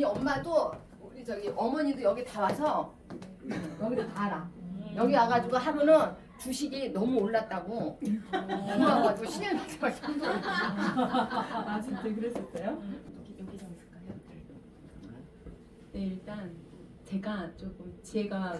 이 엄마도 우리 저기 어머니도 여기 다 와서 여기도 다 알아. 여기 와가지고 하루는 주식이 너무 올랐다고 그래가지고 신경 나서 아 진짜 그랬었어요? 여기 여기 좀 있을까요? 네 일단 제가 조금 지혜가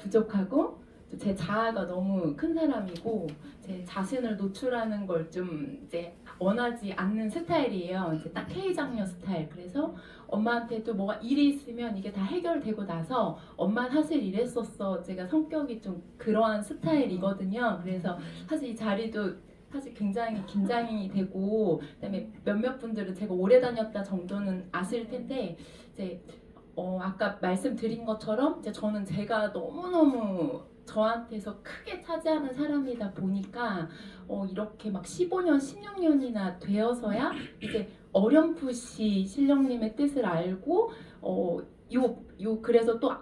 부족하고 또제 자아가 너무 큰 사람이고 제 자신을 노출하는 걸 좀 이제 원하지 않는 스타일이에요. 이제 딱 K 장녀 스타일. 그래서 엄마한테도 뭐가 일이 있으면 이게 다 해결되고 나서 엄마 사실 이랬었어. 제가 성격이 좀 그러한 스타일이거든요. 그래서 사실 이 자리도 사실 굉장히 긴장이 되고 그다음에 몇몇 분들은 제가 오래 다녔다 정도는 아실 텐데 이제 어 아까 말씀드린 것처럼 이제 저는 제가 너무 너무 저한테서 크게 차지하는 사람이다 보니까 어 이렇게 막 15년, 16년이나 되어서야 이제 어렴풋이 신령님의 뜻을 알고 어 요 요 그래서 또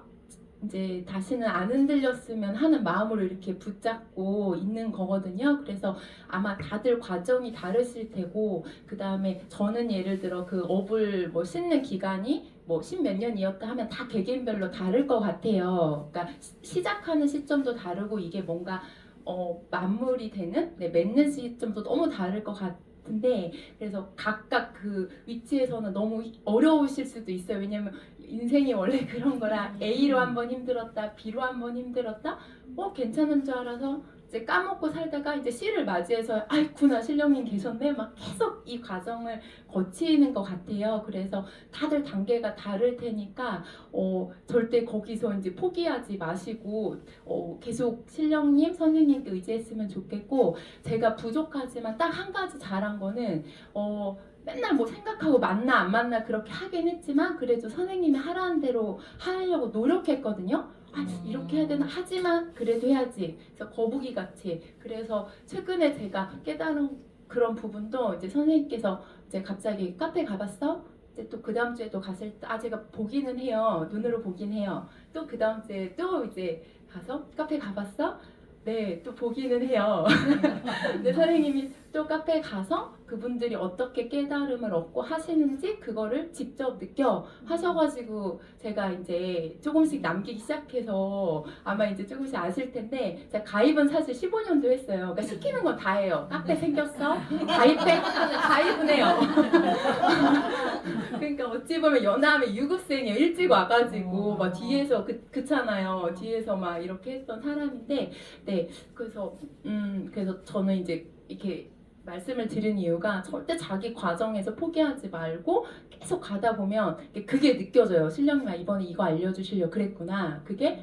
이제 다시는 안 흔들렸으면 하는 마음으로 이렇게 붙잡고 있는 거거든요. 그래서 아마 다들 과정이 다르실 테고 그 다음에 저는 예를 들어 그 업을 뭐 씻는 기간이 뭐 십 몇 년이었다 하면 다 개개인별로 다를 것 같아요. 그러니까 시- 시작하는 시점도 다르고 이게 뭔가 어 만물이 되는 네, 맺는 시점도 너무 다를 것 같은데 그래서 각각 그 위치에서는 너무 어려우실 수도 있어요. 왜냐면 인생이 원래 그런 거라 A로 한번 힘들었다, B로 한번 힘들었다, 어 괜찮은 줄 알아서 이제 까먹고 살다가 이제 C를 맞이해서 아이구나 신령님 계셨네 막 계속 이 과정을 거치는 것 같아요. 그래서 다들 단계가 다를 테니까 어 절대 거기서 이제 포기하지 마시고 어 계속 신령님 선생님께 의지했으면 좋겠고 제가 부족하지만 딱 한 가지 잘한 거는 어 맨날 뭐 생각하고 맞나 안 맞나 그렇게 하긴 했지만 그래도 선생님이 하라는 대로 하려고 노력했거든요. 아, 이렇게 해야 되나 하지만 그래도 해야지. 그래서 거북이 같이. 그래서 최근에 제가 깨달은 그런 부분도 이제 선생님께서 이제 갑자기 카페 가봤어? 이제 또 그 다음 주에 또 갔을 때, 아, 제가 보기는 해요. 눈으로 보긴 해요. 또 그 다음 주에 또 이제 가서 카페 가봤어? 네, 또 보기는 해요. 근데 선생님이 또 카페 가서 그분들이 어떻게 깨달음을 얻고 하시는지 그거를 직접 느껴 하셔가지고 제가 이제 조금씩 남기기 시작해서 아마 이제 조금씩 아실 텐데 제가 가입은 사실 15년도 했어요. 그러니까 시키는 건 다 해요. 카페 생겼어? 가입해? 가입은 해요. 그러니까 어찌 보면 연하면 유급생이에요. 일찍 와가지고 막 뒤에서 그 그렇잖아요. 뒤에서 막 이렇게 했던 사람인데 네 그래서 음 그래서 저는 이제 이렇게 말씀을 드린 이유가 절대 자기 과정에서 포기하지 말고 계속 가다 보면 그게 느껴져요. 신령님 아 이번에 이거 알려주시려 그랬구나. 그게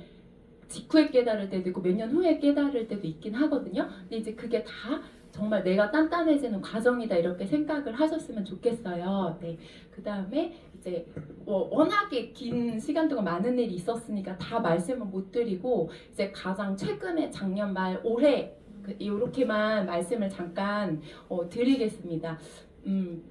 직후에 깨달을 때도 있고 몇 년 후에 깨달을 때도 있긴 하거든요. 근데 이제 그게 다 정말 내가 단단해지는 과정이다 이렇게 생각을 하셨으면 좋겠어요. 네. 그 다음에 이제 어, 워낙에 긴 시간 동안 많은 일이 있었으니까 다 말씀을 못 드리고 이제 가장 최근에 작년 말 올해 그, 이렇게만 말씀을 잠깐 어, 드리겠습니다. 음,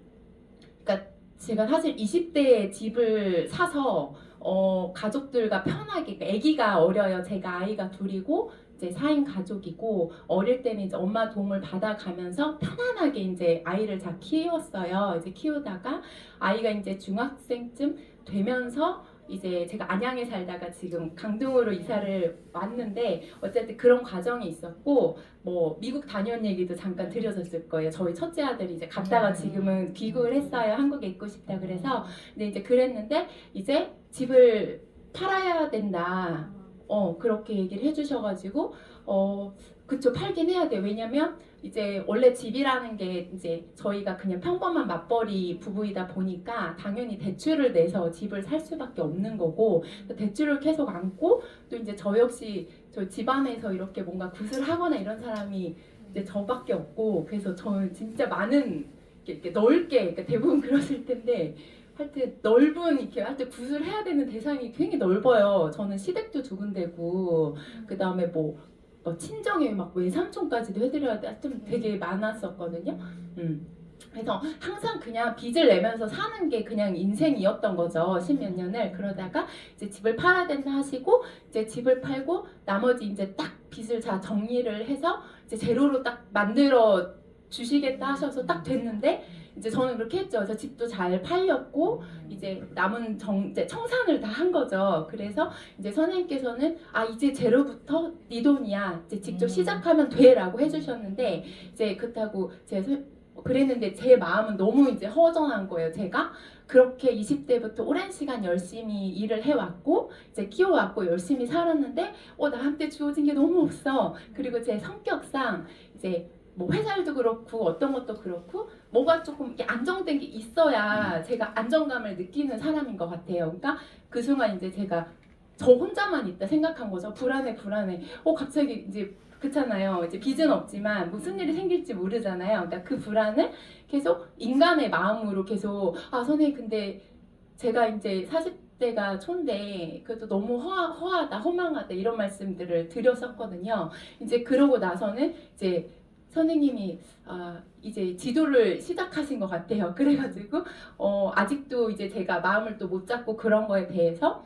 그러니까 제가 사실 20대에 집을 사서 어, 가족들과 편하게, 그러니까 아기가 어려요. 제가 아이가 둘이고 이제 4인 가족이고 어릴 때는 이제 엄마 도움을 받아가면서 편안하게 이제 아이를 잘 키웠어요. 이제 키우다가 아이가 이제 중학생쯤 되면서 이제 제가 안양에 살다가 지금 강동으로 이사를 왔는데 어쨌든 그런 과정이 있었고 뭐 미국 다녀온 얘기도 잠깐 드려졌을 거예요. 저희 첫째 아들이 이제 갔다가 지금은 귀국을 했어요. 한국에 있고 싶다 그래서 근데 이제 그랬는데 이제 집을 팔아야 된다. 어 그렇게 얘기를 해주셔가지고 어 그쵸 팔긴 해야 돼요. 왜냐면 이제 원래 집이라는 게 이제 저희가 그냥 평범한 맞벌이 부부이다 보니까 당연히 대출을 내서 집을 살 수밖에 없는 거고 대출을 계속 안고 또 이제 저 역시 저 집안에서 이렇게 뭔가 구슬하거나 이런 사람이 이제 저밖에 없고 그래서 저는 진짜 많은 이렇게 넓게 그러니까 대부분 그러실 텐데 하여튼 넓은 이렇게 하여튼 구슬해야 되는 대상이 굉장히 넓어요. 저는 시댁도 두 군데고 그 다음에 뭐, 뭐 친정에 막 외삼촌까지도 해드려야 돼. 하여튼 되게 많았었거든요. 음. 그래서 항상 그냥 빚을 내면서 사는 게 그냥 인생이었던 거죠. 십몇 년을. 그러다가 이제 집을 팔아야 된다 하시고, 이제 집을 팔고, 나머지 이제 딱 빚을 다 정리를 해서, 이제 제로로 딱 만들어 주시겠다 하셔서 딱 됐는데, 이제 저는 그렇게 했죠. 그래서 집도 잘 팔렸고 이제 남은 정, 이제 청산을 다 한 거죠. 그래서 이제 선생님께서는 아 이제 제로부터 네 돈이야. 이제 직접 음. 시작하면 돼라고 해주셨는데 이제 그렇다고 제 그랬는데 제 마음은 너무 이제 허전한 거예요. 제가 그렇게 20대부터 오랜 시간 열심히 일을 해왔고 이제 키워왔고 열심히 살았는데 어 나한테 주어진 게 너무 없어. 그리고 제 성격상 이제 뭐 회사일도 그렇고 어떤 것도 그렇고 뭐가 조금 이렇게 안정된 게 있어야 제가 안정감을 느끼는 사람인 것 같아요. 그러니까 그 순간 이제 제가 저 혼자만 있다 생각한 거죠. 불안해, 불안해. 어 갑자기 이제 그렇잖아요. 이제 빚은 없지만 무슨 일이 생길지 모르잖아요. 그러니까 그 불안을 계속 인간의 마음으로 계속 아 선생님 근데 제가 이제 40대가 초인데 그래도 너무 허하, 허하다, 허망하다 이런 말씀들을 드렸었거든요. 이제 그러고 나서는 이제 선생님이 아 이제 지도를 시작하신 것 같아요. 그래가지고 어 아직도 이제 제가 마음을 또 못 잡고 그런 거에 대해서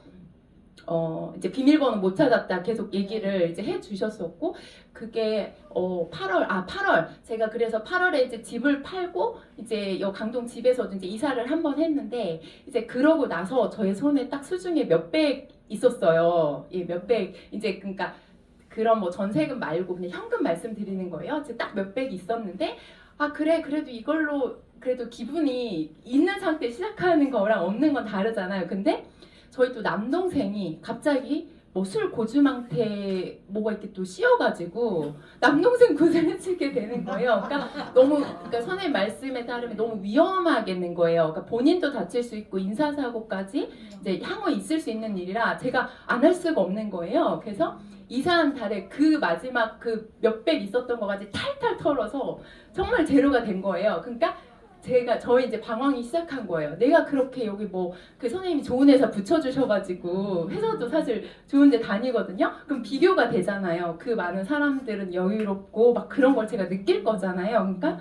어 이제 비밀번호 못 찾았다 계속 얘기를 이제 해 주셨었고 그게 어 8월 아 8월 제가 그래서 8월에 이제 집을 팔고 이제 여 강동 집에서도 이제 이사를 한번 했는데 이제 그러고 나서 저의 손에 딱 수중에 몇 백 있었어요. 예, 몇 백 이제 그러니까 그런 뭐 전세금 말고 그냥 현금 말씀드리는 거예요. 딱 몇백 있었는데 아 그래 그래도 이걸로 그래도 기분이 있는 상태 시작하는 거랑 없는 건 다르잖아요. 근데 저희 또 남동생이 갑자기 뭐술 고주망태 뭐가 이렇게 또 씌어가지고 남동생 구슬을 치게 되는 거예요. 그러니까 너무 그러니까 선생님 말씀에 따르면 너무 위험하겠는 거예요. 그러니까 본인도 다칠 수 있고 인사사고까지 이제 향후 있을 수 있는 일이라 제가 안 할 수가 없는 거예요. 그래서 이사한 달에 그 마지막 그 몇백 있었던 거까지 탈탈 털어서 정말 제로가 된 거예요. 그러니까 제가 저희 이제 방황이 시작한 거예요. 내가 그렇게 여기 뭐 그 선생님이 좋은 회사 붙여주셔가지고 회사도 사실 좋은데 다니거든요. 그럼 비교가 되잖아요. 그 많은 사람들은 여유롭고 막 그런 걸 제가 느낄 거잖아요. 그러니까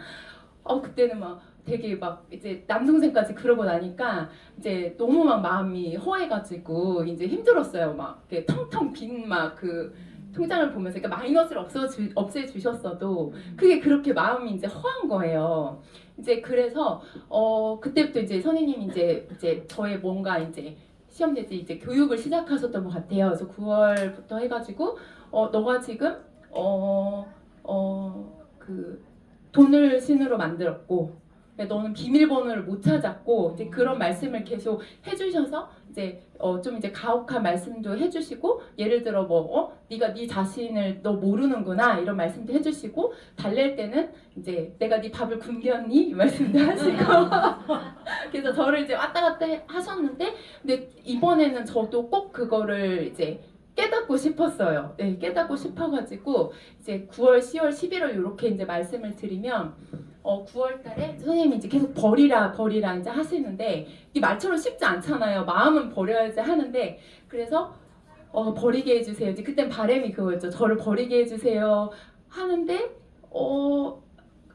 어 그때는 막 되게 막 이제 남동생까지 그러고 나니까 이제 너무 막 마음이 허해가지고 이제 힘들었어요. 막 텅텅 빈 막그 통장을 보면서 그러니까 마이너스를 없어 주, 없애 주셨어도 그게 그렇게 마음이 이제 허한 거예요. 이제 그래서 어 그때부터 이제 선생님이 이제 이제 저의 뭔가 이제 시험 대지 이제 교육을 시작하셨던 것 같아요. 그래서 9월부터 해가지고 어 너가 지금 어 어 그 돈을 신으로 만들었고 너는 비밀번호를 못 찾았고 이제 그런 말씀을 계속 해주셔서 이제 어 좀 이제 가혹한 말씀도 해주시고 예를 들어 뭐 어? 네가 네 자신을 너 모르는구나 이런 말씀도 해주시고 달랠 때는 이제 내가 네 밥을 굶겼니? 이 말씀도 하시고 그래서 저를 이제 왔다 갔다 해- 하셨는데 근데 이번에는 저도 꼭 그거를 이제 깨닫고 싶었어요. 네, 깨닫고 싶어가지고 이제 9월, 10월, 11월 이렇게 이제 말씀을 드리면 어 9월 달에 선생님이 이제 계속 버리라 버리라 이제 하시는데 이 말처럼 쉽지 않잖아요. 마음은 버려야지 하는데 그래서 어 버리게 해주세요. 이제 그땐 바람이 그거였죠. 저를 버리게 해주세요 하는데 어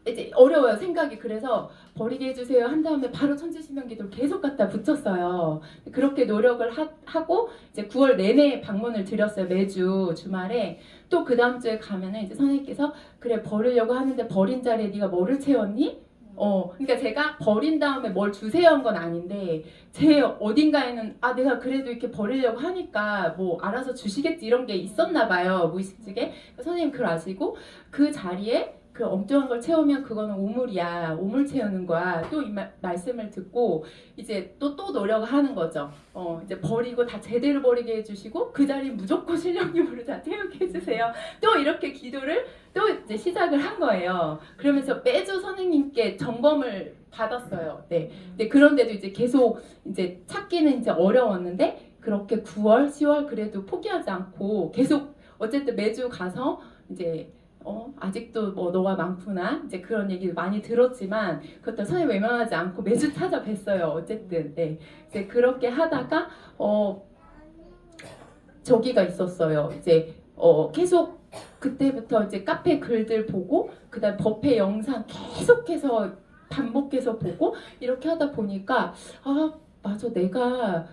이제 어려워요 생각이 그래서 버리게 해주세요 한 다음에 바로 천지신명기도를 계속 갖다 붙였어요. 그렇게 노력을 하, 하고 이제 9월 내내 방문을 드렸어요 매주 주말에 또 그 다음 주에 가면은 이제 선생님께서 그래 버리려고 하는데 버린 자리에 네가 뭐를 채웠니? 어 그러니까 제가 버린 다음에 뭘 주세요 한 건 아닌데 제 어딘가에는 아 내가 그래도 이렇게 버리려고 하니까 뭐 알아서 주시겠지 이런 게 있었나 봐요 무의식적에 선생님 그걸 아시고 그 자리에 그 엉뚱한 걸 채우면 그거는 오물이야. 오물 채우는 거야. 또 이 말씀을 듣고 이제 또 또 노력을 하는 거죠. 어 이제 버리고 다 제대로 버리게 해주시고 그 자리 무조건 신령님으로 다 태우게 해주세요. 또 이렇게 기도를 또 이제 시작을 한 거예요. 그러면서 매주 선생님께 점검을 받았어요. 네. 근데 그런데도 이제 계속 이제 찾기는 이제 어려웠는데 그렇게 9월 10월 그래도 포기하지 않고 계속 어쨌든 매주 가서 이제 어 아직도 뭐 너가 많구나 이제 그런 얘기 많이 들었지만 그것도 선생님 외면하지 않고 매주 찾아뵀어요 어쨌든. 네. 이제 그렇게 하다가 어 저기가 있었어요. 이제 어 계속 그때부터 이제 카페 글들 보고 그다음 법회 영상 계속해서 반복해서 보고 이렇게 하다 보니까 아 맞아. 내가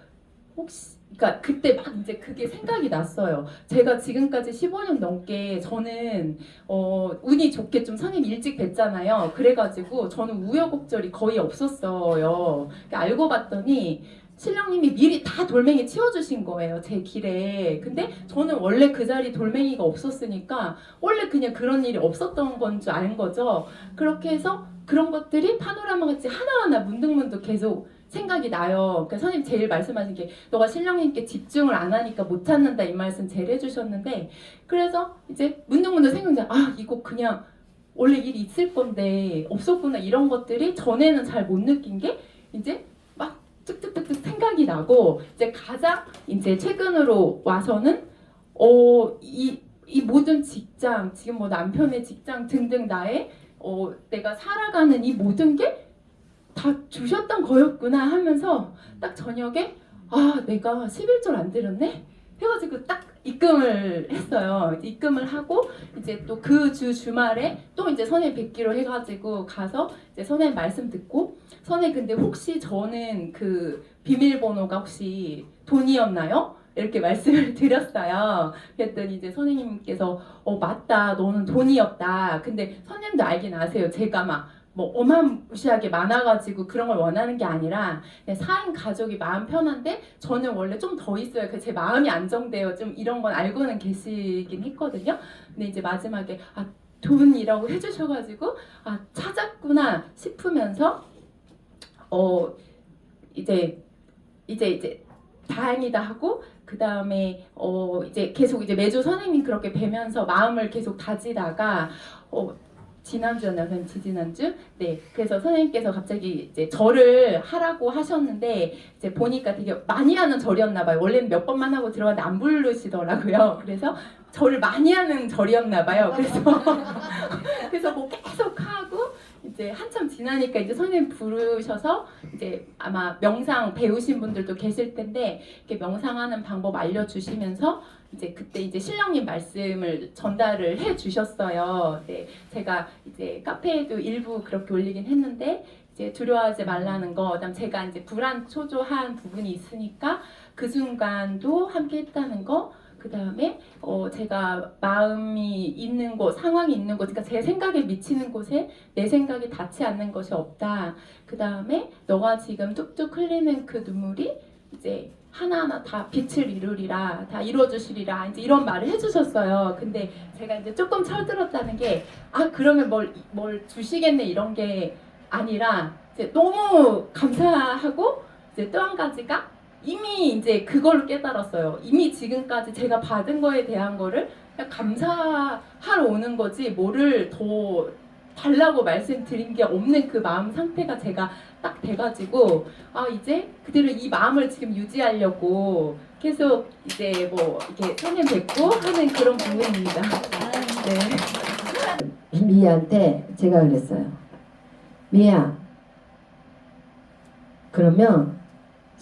혹시 그러니까 그때 막 이제 그게 생각이 났어요. 제가 지금까지 15년 넘게 저는 어 운이 좋게 좀 선임 일찍 뵀잖아요. 그래가지고 저는 우여곡절이 거의 없었어요. 알고 봤더니 신령님이 미리 다 돌멩이 치워주신 거예요 제 길에. 근데 저는 원래 그 자리 돌멩이가 없었으니까 원래 그냥 그런 일이 없었던 건 줄 아는 거죠. 그렇게 해서 그런 것들이 파노라마 같이 하나하나 문득문득 계속 생각이 나요. 그러니까 선생님 제일 말씀하신 게 너가 신령님께 집중을 안 하니까 못 찾는다 이 말씀 제일 해주셨는데 그래서 이제 문득문득 생각나 아 이거 그냥 원래 일이 있을 건데 없었구나 이런 것들이 전에는 잘 못 느낀 게 이제 막 뚝뚝뚝뚝 생각이 나고 이제 가장 이제 최근으로 와서는 어이 이 모든 직장 지금 뭐 남편의 직장 등등 나의 어 내가 살아가는 이 모든 게 다 주셨던 거였구나 하면서 딱 저녁에 아 내가 11절 안 드렸네 해가지고 딱 입금을 했어요 입금을 하고 이제 또 그 주 주말에 또 이제 선회 뵙기로 해가지고 가서 이제 선회 말씀 듣고 선회 근데 혹시 저는 그 비밀번호가 혹시 돈이었나요? 이렇게 말씀을 드렸어요. 그랬더니 이제 선생님께서 어 맞다 너는 돈이었다. 근데 선생님도 알긴 아세요. 제가 막 뭐 어마무시하게 많아가지고 그런 걸 원하는 게 아니라 그냥 사인 가족이 마음 편한데 저는 원래 좀 더 있어요. 그제 마음이 안정돼요. 좀 이런 건 알고는 계시긴 했거든요. 근데 이제 마지막에 아 돈이라고 해주셔가지고 아 찾았구나 싶으면서 어 이제 이제 이제 다행이다 하고 그 다음에 어 이제 계속 이제 매주 선생님 그렇게 뵈면서 마음을 계속 다지다가 어 지난주였나요? 선생님 지지난주? 네. 그래서 선생님께서 갑자기 이제 절을 하라고 하셨는데 이제 보니까 되게 많이 하는 절이었나 봐요. 원래는 몇 번만 하고 들어갔는데 안 부르시더라고요. 그래서 절을 많이 하는 절이었나 봐요. 그래서 그래서 뭐 계속 하고 이제 한참 지나니까 이제 선생님 부르셔서 이제 아마 명상 배우신 분들도 계실 텐데 이렇게 명상하는 방법 알려주시면서 이제 그때 이제 신령님 말씀을 전달을 해 주셨어요. 네, 제가 이제 카페에도 일부 그렇게 올리긴 했는데 이제 두려워하지 말라는 거, 그다음 제가 이제 불안 초조한 부분이 있으니까 그 순간도 함께 했다는 거. 그 다음에 어 제가 마음이 있는 곳, 상황이 있는 곳, 그러니까 제 생각에 미치는 곳에 내 생각이 닿지 않는 것이 없다. 그 다음에 너가 지금 뚝뚝 흘리는 그 눈물이 이제 하나하나 다 빛을 이루리라, 다 이루어주시리라, 이제 이런 말을 해주셨어요. 근데 제가 이제 조금 철들었다는 게, 아, 그러면 뭘, 뭘 주시겠네, 이런 게 아니라, 이제 너무 감사하고, 이제 또 한 가지가, 이미 이제 그걸로 깨달았어요. 이미 지금까지 제가 받은 거에 대한 거를 그냥 감사하러 오는 거지, 뭐를 더 달라고 말씀드린 게 없는 그 마음 상태가 제가 딱 돼가지고 아 이제 그대로 이 마음을 지금 유지하려고 계속 이제 뭐 이렇게 선임 뵙고 하는 그런 부분입니다. 네. 미희한테 제가 그랬어요. 미희야, 그러면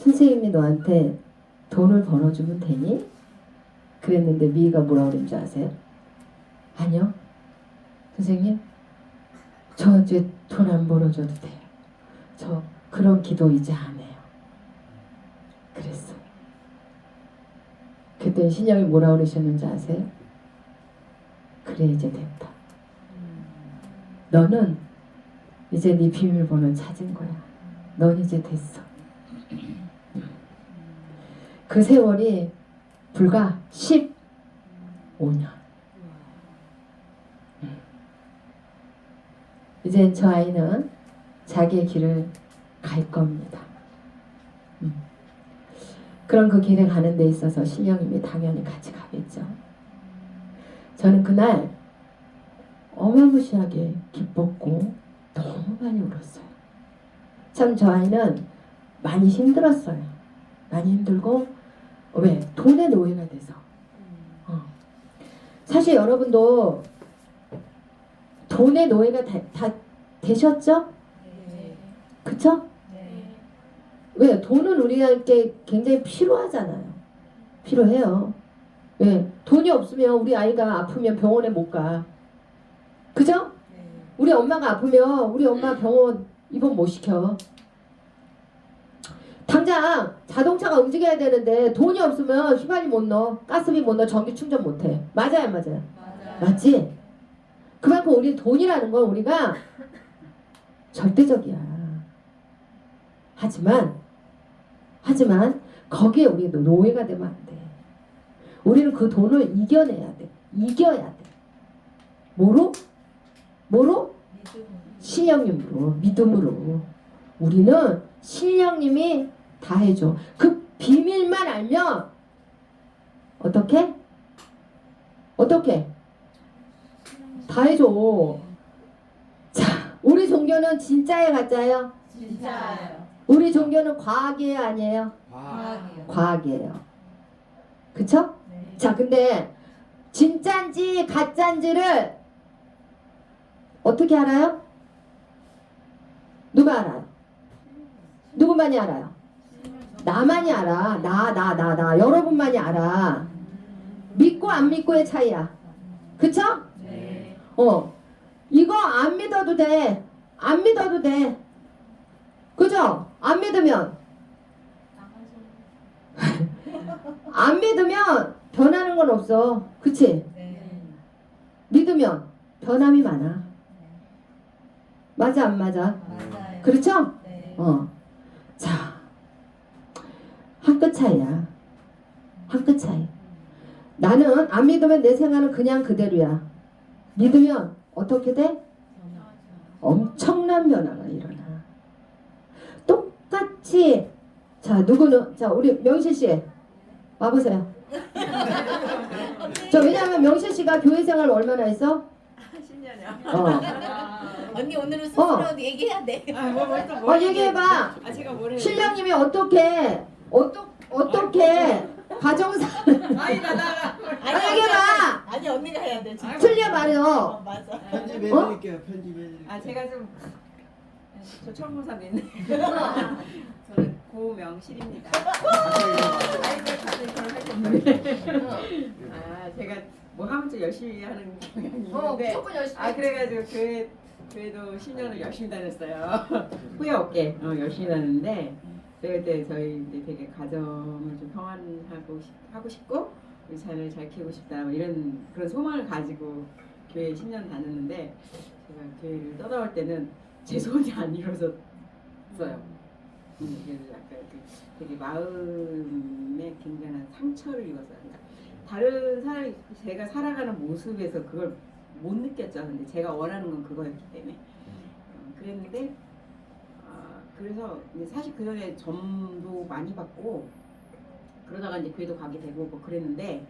선생님이 너한테 돈을 벌어주면 되니? 그랬는데 미희가 뭐라 그랬는지 아세요? 아니요. 선생님, 저 이제 돈 안 벌어줘도 돼요. 저 그런 기도 이제 안 해요. 그랬어요. 그때 신령이 뭐라 그러셨는지 아세요? 그래 이제 됐다. 너는 이제 네 비밀번호 찾은 거야. 넌 이제 됐어. 그 세월이 불과 15년. 이제 저 아이는 자기의 길을 갈 겁니다. 음. 그럼 그 길에 가는 데 있어서 신령님이 당연히 같이 가겠죠. 저는 그날 어마무시하게 기뻤고 너무 많이 울었어요. 참 저 아이는 많이 힘들었어요. 많이 힘들고 왜 돈의 노예가 돼서. 어. 사실 여러분도 돈의 노예가 다, 다 되셨죠? 그쵸? 왜 돈은 우리에게 굉장히 필요하잖아요. 필요해요. 왜 돈이 없으면 우리 아이가 아프면 병원에 못 가. 그죠? 우리 엄마가 아프면 우리 엄마 병원 입원 못 시켜. 당장 자동차가 움직여야 되는데 돈이 없으면 휘발유 못 넣어. 가스비 못 넣어. 전기 충전 못 해. 맞아요, 안 맞아요? 맞지? 그만큼 우리 돈이라는 건 우리가 절대적이야. 하지만, 하지만, 거기에 우리 노예가 되면 안 돼. 우리는 그 돈을 이겨내야 돼. 이겨야 돼. 뭐로? 뭐로? 신령님으로, 믿음으로. 우리는 신령님이 다 해줘. 그 비밀만 알면, 어떻게? 어떻게? 다 해줘. 자, 우리 종교는 진짜예요, 가짜예요? 진짜예요. 우리 종교는 과학이에요, 아니에요? 과학이요. 과학이에요. 그쵸? 네. 자, 근데 진짜인지 가짜인지를 어떻게 알아요? 누가 알아요? 누구만이 알아요? 나만이 알아. 나, 나, 나, 나. 여러분만이 알아. 믿고 안 믿고의 차이야. 그쵸? 네. 어. 이거 안 믿어도 돼. 안 믿어도 돼. 그죠? 안 믿으면. 안 믿으면 변하는 건 없어. 그치? 네. 믿으면 변함이 많아. 맞아, 안 맞아? 맞아요. 그렇죠? 네. 어. 자. 한끗 차이야. 한끗 차이. 나는 안 믿으면 내 생활은 그냥 그대로야. 믿으면 어떻게 돼? 엄청난 변화가 일어나. 똑같이 자 누구는 자 우리 명실 씨 와보세요. 저 왜냐하면 명실 씨가 교회 생활 얼마나 했어? 10년이요. 어, 언니 오늘은 스스로 얘기해야 돼. 아, 뭐, 뭐, 또어뭐 얘기해봐. 아, 제가 뭘 해요? 신랑님이 어떻게 어떠, 어떻게 가정사 아니, 나, 나, 아, 얘기해봐. 아니 언니가 해야 돼. 지금. 틀려 말이요. 어, 맞아. 편집해드릴게요. 편집해드릴게요. 아, 제가 좀. 저 처음 본 사람인데. 저는 고명실입니다. 아이고, 다들 그런 할게 없는데. 아, 제가 뭐 하면 좀 열심히 하는 경향이 어, 있는데. 무조건 열심히. 아 그래가지고 교회 교회도 10년을 열심히 다녔어요. 후회 없게 어, 열심히 다녔는데 그때 저희 이제 되게 가정을 좀 평안하고 싶, 하고 싶고 우리 자녀를 잘 키우고 싶다 뭐 이런 그런 소망을 가지고 교회 10년 다녔는데 제가 교회를 떠나올 때는 제 소원이 안 이루어졌어요. 음, 그래서 약간 그 되게 마음에 굉장한 상처를 입었어요. 그러니까 다른 사람이 제가 살아가는 모습에서 그걸 못 느꼈죠. 근데 제가 원하는 건 그거였기 때문에 어, 그랬는데 아, 그래서 이제 사실 그 전에 점도 많이 받고 그러다가 이제 교회도 가게 되고 뭐 그랬는데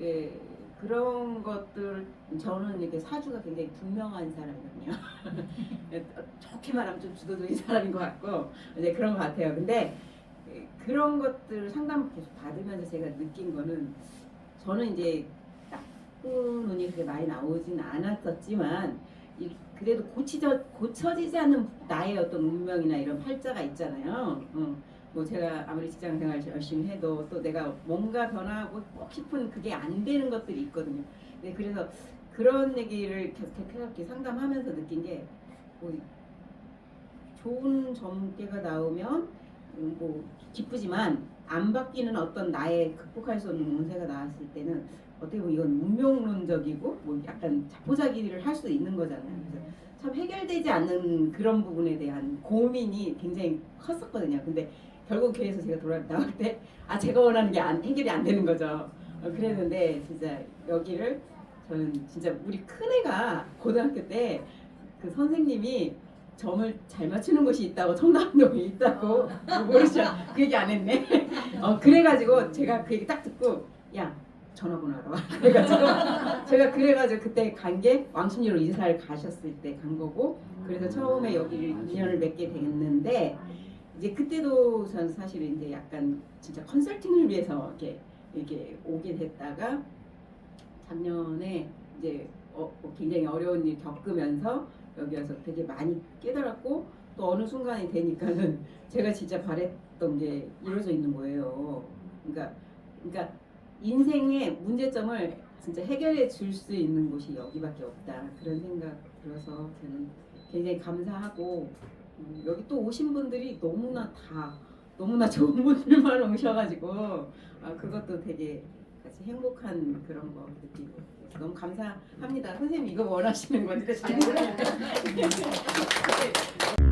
예, 그런 것들 저는 이렇게 사주가 굉장히 분명한 사람이거든요. 좋게 말하면 좀 주도적인 사람인 것 같고 이제 그런 것 같아요. 근데 예, 그런 것들 상담 계속 받으면서 제가 느낀 거는 저는 이제 나쁜 운이 그렇게 많이 나오진 않았었지만 이 그래도 고치져 고쳐지지 않는 나의 어떤 운명이나 이런 팔자가 있잖아요. 어. 뭐 제가 아무리 직장 생활 열심히 해도 또 내가 뭔가 변화하고 싶은 그게 안 되는 것들이 있거든요. 네, 그래서 그런 얘기를 계속 계속 상담하면서 느낀 게 뭐, 좋은 점괘가 나오면 음, 뭐 기쁘지만 안 바뀌는 어떤 나의 극복할 수 없는 운세가 나왔을 때는 어떻게 보면 이건 운명론적이고 뭐 약간 자포자기를 할수 있는 거잖아요. 그래서 참 해결되지 않는 그런 부분에 대한 고민이 굉장히 컸었거든요. 근데 결국 교회에서 제가 돌아 나올 때 아 제가 원하는 게 안, 해결이 안 되는 거죠. 어, 그랬는데 진짜 여기를 저는 진짜 우리 큰애가 고등학교 때 그 선생님이 점을 잘 맞추는 곳이 있다고 청담동에 있다고 모르죠. 그 얘기 안 했네. 어 그래가지고 제가 그 얘기 딱 듣고 야 전화번호 알아와. 그래가지고 제가 그래가지고 그때 간 게 왕십리로 이사를 가셨을 때 간 거고 그래서 처음에 여기를 인연을 맺게 됐는데 이제 그때도 저는 사실 이제 약간 진짜 컨설팅을 위해서 이렇게 이렇게 오게 됐다가 작년에 이제 어, 어, 굉장히 어려운 일 겪으면서 여기 와서 되게 많이 깨달았고 또 어느 순간이 되니까는 제가 진짜 바랬던 게 이루어져 있는 거예요. 그러니까 그러니까 인생의 문제점을 진짜 해결해 줄 수 있는 곳이 여기밖에 없다. 그런 생각 들어서 저는 굉장히 감사하고 음, 여기 또 오신 분들이 너무나 다 너무나 좋은 분들만 오셔가지고 아, 그것도 되게 같이 행복한 그런 거 느끼고 너무 감사합니다. 선생님 이거 원하시는 건데 잘모르겠 네.